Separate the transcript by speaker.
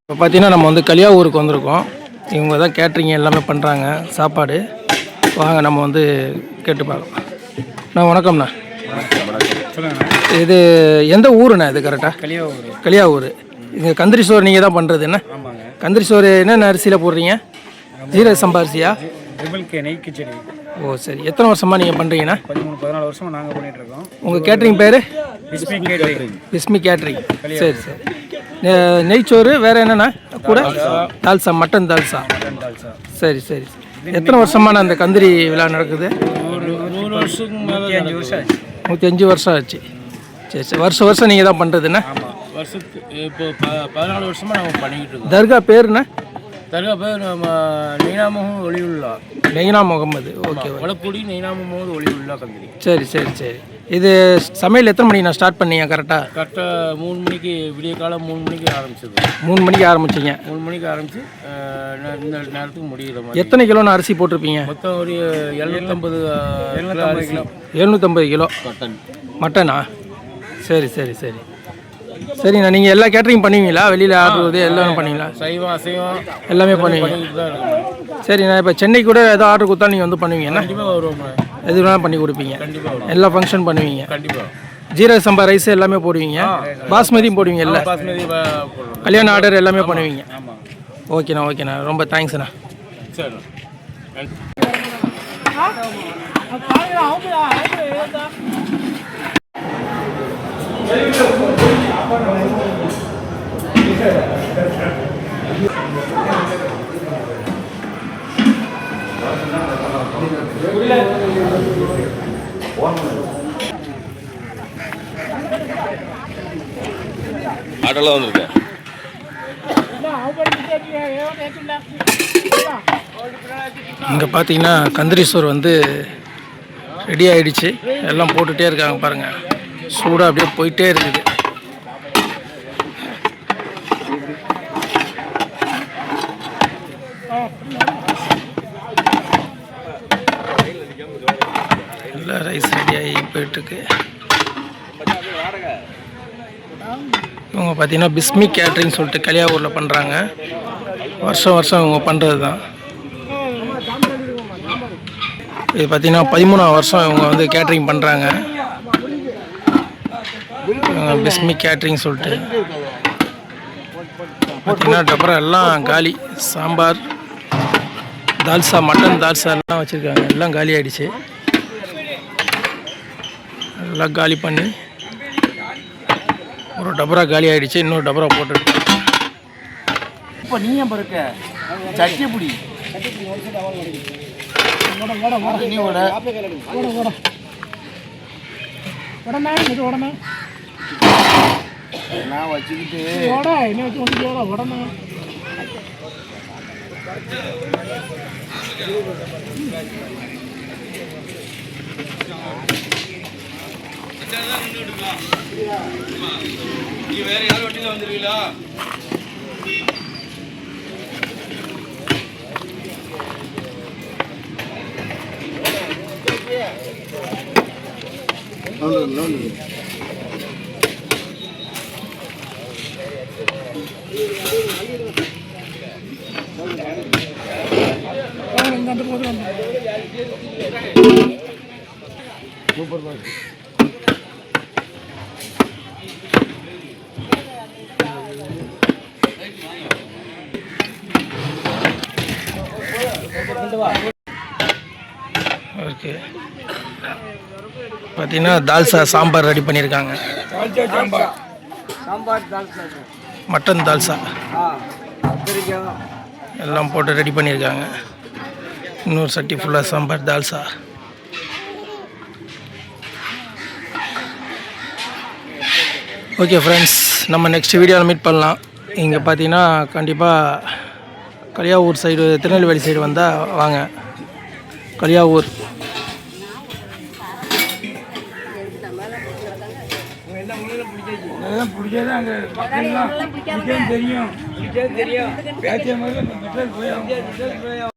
Speaker 1: இப்போ பார்த்தீங்கன்னா நம்ம வந்து கலியாவூருக்கு வந்திருக்கோம். இவங்க தான் கேட்ரிங் எல்லாமே பண்ணுறாங்க சாப்பாடு. வாங்க நம்ம வந்து கேட்டு பார்க்கலாம். அண்ணா வணக்கம்ண்ணா. இது எந்த ஊருண்ணா இது கரெக்டாக
Speaker 2: கலியாவூர்.
Speaker 1: கலியாவூர். இங்கே கந்திரி சோறு நீங்கள் தான் பண்ணுறது என்ன?
Speaker 2: ஆமாங்க.
Speaker 1: கந்திரி சோறு என்னென்ன அரிசியில் போடுறீங்க? ஜீரக சம்பா அரிசியா? ஓ சரி. எத்தனை வருஷமாக நீங்கள் பண்ணுறீங்கண்ணா
Speaker 2: பதினாலு வருஷமா நாங்கள் பண்ணிட்டு இருக்கோம்.
Speaker 1: உங்கள் கேட்ரிங் பேர்?
Speaker 2: பிஸ்மி கேட்டரிங்.
Speaker 1: பிஸ்மி கேட்ரிங் சரி சரி. நெய்ச்சோறு வேறு என்னண்ணா? கூட தால்சா. மட்டன் தால்சா. சரி சரி. எத்தனை வருஷமான அந்த கந்திரி விழா நடக்குது? நூற்றி அஞ்சு வருஷம் ஆச்சு. சரி சரி. வருஷம் வருஷம் நீங்கள் தான் பண்ணுறதுண்ணா
Speaker 2: வருஷத்துக்கு இப்போ பதினாலு வருஷமாக நம்ம பண்ணிக்கிட்டு இருக்கோம்.
Speaker 1: தர்கா பேருண்ணா
Speaker 2: தர்கா பேர் நம்ம நெய்னாமகம் ஒளியுள்ளா?
Speaker 1: நெய்னா முகமது. ஓகே
Speaker 2: வளக்குடி நெய்னாமகம் ஒளியுள்ளா கம்பெனி
Speaker 1: சரி சரி சரி. இது சமையல் எத்தனை மணிக்கு நான் ஸ்டார்ட் பண்ணீங்க கரெக்டாக
Speaker 2: கரெக்டாக மூணு மணிக்கு விடிய காலம் மூணு மணிக்கு ஆரம்பிச்சது.
Speaker 1: மூணு மணிக்கு ஆரம்பிச்சிங்க.
Speaker 2: மூணு மணிக்கு ஆரம்பிச்சு இந்த நேரத்துக்கு மாதிரி.
Speaker 1: எத்தனை கிலோன்னு அரிசி போட்டிருப்பீங்க?
Speaker 2: மொத்தம் ஒரு எழுநூத்தம்பது எழுநூத்தம்பது கிலோ
Speaker 1: எழுநூற்றம்பது கிலோ.
Speaker 2: மட்டன்.
Speaker 1: மட்டனா? சரி சரி சரி. சரிண்ணா நீங்கள் எல்லா கேட்டரிங் பண்ணுவீங்களா வெளியில் ஆடுறது எல்லாம் பண்ணுவீங்களா
Speaker 2: சைவம் அசைவம்
Speaker 1: எல்லாமே பண்ணுவீங்க சரிண்ணா இப்போ சென்னை கூட ஏதோ ஆர்டர் கொடுத்தா நீங்கள் வந்து பண்ணுவீங்கண்ணா எது வேணாலும் பண்ணி கொடுப்பீங்க எல்லா ஃபங்க்ஷன் பண்ணுவீங்க
Speaker 2: கண்டிப்பாக
Speaker 1: ஜீரக சம்பா ரைஸ் எல்லாமே போடுவீங்க பாஸ்மதியும்
Speaker 2: வ- போடுறோம்
Speaker 1: கல்யாண ஆர்டர் எல்லாமே பண்ணுவீங்க ஓகேண்ணா ஓகேண்ணா ரொம்ப தேங்க்ஸ்ண்ணா
Speaker 2: சரி
Speaker 3: ஆட்டோலாம் வந்திருக்கேன்.
Speaker 1: இங்கே பார்த்தீங்கன்னா கந்திரீஸ்வர் வந்து ரெடி ஆகிடுச்சு எல்லாம் போட்டுகிட்டே இருக்காங்க பாருங்கள் சூடாக அப்படியே போயிட்டே இருக்குது. நல்லா ரைஸ் ரெடியாகி போயிட்டுருக்கு. இவங்க பார்த்தீங்கன்னா பிஸ்மி கேட்ரிங் சொல்லிட்டு கலியாவூரில் பண்ணுறாங்க வருஷம் வருஷம் இவங்க பண்ணுறது தான் இது பார்த்தீங்கன்னா பதிமூணாம் வருஷம் இவங்க வந்து கேட்ரிங் பண்ணுறாங்க இவங்க பிஸ்மி கேட்ரிங் சொல்லிட்டு. பார்த்தீங்கன்னா அப்புறம் எல்லாம் காலி. சாம்பார் தால்சா மட்டன் தால்சா எல்லாம் வச்சுருக்காங்க. எல்லாம் காலி ஆயிடுச்சு. எல்லாம் காலி பண்ணி ஒரு டபரா காலி ஆயிடுச்சு. இன்னொரு டபரா போட்டுருக்கு
Speaker 2: இப்போ நீ ஏன் இருக்க சட்டி பிடி நீ ஓட. நான் வச்சுக்கிட்டு நீ வேற யார் வட்டியில் வந்துருவீங்களா Thank you.
Speaker 1: ஓகே. பார்த்தீங்கன்னா தால்சா சாம்பார் ரெடி பண்ணியிருக்காங்க மட்டன் தால்சா. எல்லாம் போட்டு ரெடி பண்ணியிருக்காங்க. இன்னொரு சட்டி ஃபுல்லாக சாம்பார் தால்சா ஓகே ஃப்ரெண்ட்ஸ் நம்ம நெக்ஸ்ட் வீடியோவில் மீட் பண்ணலாம். இங்கே பார்த்தீங்கன்னா கண்டிப்பாக கலியாவூர் சைடு திருநெல்வேலி சைடு வந்தால் வாங்க. கலியாவூர்.
Speaker 4: பிடிச்சது அங்கே தெரியும். தெரியும். முதல்ல போய்